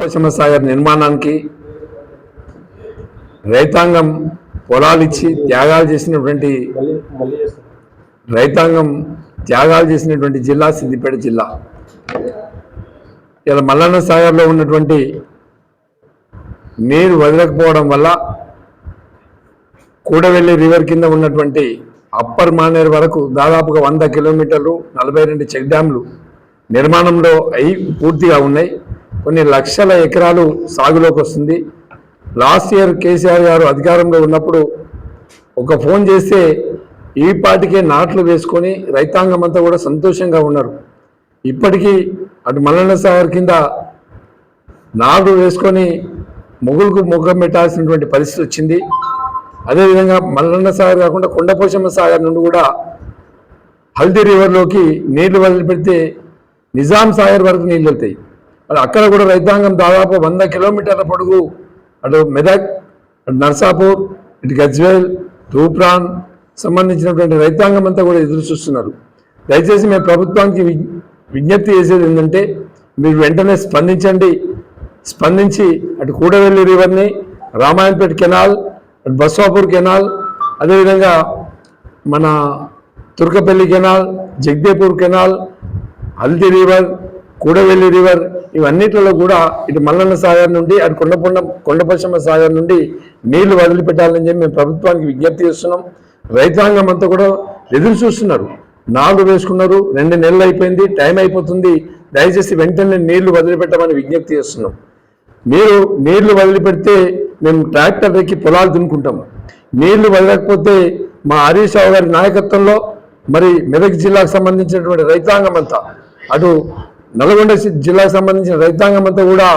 పశ్చిమ సాగర్ నిర్మాణానికి రైతాంగం పొలాలు ఇచ్చి త్యాగాలు చేసినటువంటి రైతాంగం త్యాగాలు చేసినటువంటి జిల్లా సిద్దిపేట జిల్లా. ఇలా మల్లన్న సాగర్లో ఉన్నటువంటి నీరు వదలకపోవడం వల్ల కూడవెల్లి రివర్ కింద ఉన్నటువంటి అప్పర్ మానేర్ వరకు దాదాపుగా వంద కిలోమీటర్లు నలభై రెండు చెక్ డ్యాంలు నిర్మాణంలో అయి పూర్తిగా ఉన్నాయి. కొన్ని లక్షల ఎకరాలు సాగులోకి వస్తుంది. లాస్ట్ ఇయర్ కేసీఆర్ గారు అధికారంలో ఉన్నప్పుడు ఒక ఫోన్ చేస్తే ఈ పాటికే నాట్లు వేసుకొని రైతాంగం అంతా కూడా సంతోషంగా ఉన్నారు. ఇప్పటికీ అటు మల్లన్న సాగర్ కింద నాటు వేసుకొని మొగులకు ముఖం పెట్టాల్సినటువంటి పరిస్థితి వచ్చింది. అదేవిధంగా మల్లన్న సాగర్ కాకుండా కొండపోషమ్మ సాగర్ నుండి కూడా హల్దీ రివర్లోకి నీళ్ళు వదిలిపెడితే నిజాం సాగర్ వరకు నీళ్ళు వెళ్తాయి. మరి అక్కడ కూడా రైతాంగం దాదాపు వంద కిలోమీటర్ల పొడుగు అటు మెదక్ అటు నర్సాపూర్ ఇటు గజ్వేల్ తూప్రాన్ సంబంధించినటువంటి రైతాంగం అంతా కూడా ఎదురు చూస్తున్నారు. దయచేసి మేము ప్రభుత్వానికి విజ్ఞప్తి చేసేది ఏంటంటే మీరు వెంటనే స్పందించండి. స్పందించి అటు కూడవెల్లి రివర్ని రామాయణపేట కెనాల్ అటు బస్వాపూర్ కెనాల్ అదేవిధంగా మన Turkapalli canal Jagadevpur canal Haldi river Kudavelli river ఇవన్నిటిలో కూడా ఇటు మల్లన్న సాగర్ నుండి అటు కొండపొండ కొండపశ్చిమ సాగర్ నుండి నీళ్ళు వదిలిపెట్టాలని చెప్పి మేము ప్రభుత్వానికి విజ్ఞప్తి చేస్తున్నాం. రైతాంగం అంతా కూడా ఎదురు చూస్తున్నారు. నాలుగు వేసుకున్నారు రెండు నెలలు అయిపోయింది టైం అయిపోతుంది. దయచేసి వెంటనే నీళ్ళు వదిలిపెట్టమని విజ్ఞప్తి చేస్తున్నాం. మీరు నీళ్ళు వదిలిపెడితే మేము ట్రాక్టర్ ఎక్కి పొలాలు దున్నుకుంటాం. నీళ్ళు వదలకపోతే మా హరీష్ రావు గారి నాయకత్వంలో మరి మెదక్ జిల్లాకు సంబంధించినటువంటి రైతాంగం అంతా అటు నల్గొండ జిల్లాకు సంబంధించిన రైతాంగం అంతా కూడా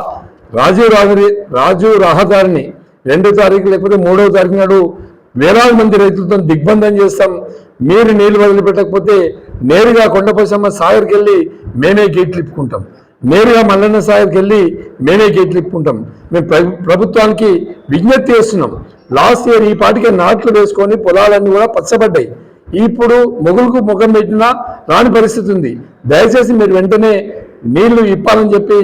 రాజీవ్ రహదారి రాజీవ్ రహదారిని రెండో తారీఖు లేకపోతే మూడవ తారీఖు నాడు వేలాది మంది రైతులతో దిగ్బంధం చేస్తాం. మీరు నీళ్ళు వదిలిపెట్టకపోతే నేరుగా కొండపోసమ్మ సాగర్కి వెళ్ళి మేమే గేట్లు ఇప్పుకుంటాం. నేరుగా మల్లన్న సాగర్కి వెళ్ళి మేమే గేట్లు ఇప్పుకుంటాం. మేము ప్రభుత్వానికి విజ్ఞప్తి చేస్తున్నాం. లాస్ట్ ఇయర్ ఈ పాటికే నాట్లు వేసుకొని పొలాలన్నీ కూడా పచ్చబడ్డాయి. ఇప్పుడు మొగులకు ముఖం పెట్టినా రాని పరిస్థితి ఉంది. దయచేసి మీరు వెంటనే నీళ్ళు ఇప్పాలని చెప్పి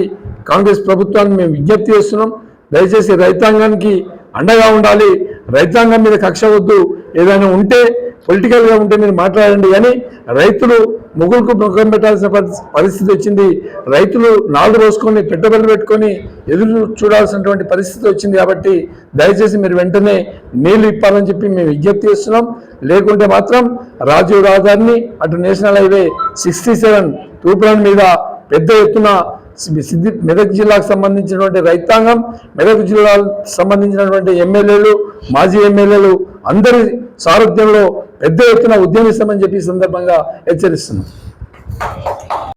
కాంగ్రెస్ ప్రభుత్వాన్ని మేము విజ్ఞప్తి చేస్తున్నాం. దయచేసి రైతాంగానికి అండగా ఉండాలి. రైతాంగం మీద కక్ష వద్దు. ఏదైనా ఉంటే పొలిటికల్గా ఉంటే మీరు మాట్లాడండి కానీ రైతులు ముగ్గురుకు ముఖం పెట్టాల్సిన పరిస్థితి వచ్చింది. రైతులు నాలుగు రోజుకొని పెట్టుబడులు పెట్టుకొని ఎదురు చూడాల్సినటువంటి పరిస్థితి వచ్చింది కాబట్టి దయచేసి మీరు వెంటనే నీళ్ళు ఇప్పాలని చెప్పి మేము విజ్ఞప్తి చేస్తున్నాం. లేకుంటే మాత్రం రాజీవ్ రహదారిని అటు national highway sixty seven Toopran మీద పెద్ద ఎత్తున సిద్ధి మెదక్ జిల్లాకు సంబంధించినటువంటి రైతాంగం మెదక్ జిల్లాకు సంబంధించినటువంటి ఎమ్మెల్యేలు మాజీ ఎమ్మెల్యేలు అందరి సారథ్యంలో పెద్ద ఎత్తున ఉద్యమిస్తామని చెప్పి సందర్భంగా హెచ్చరిస్తున్నాం.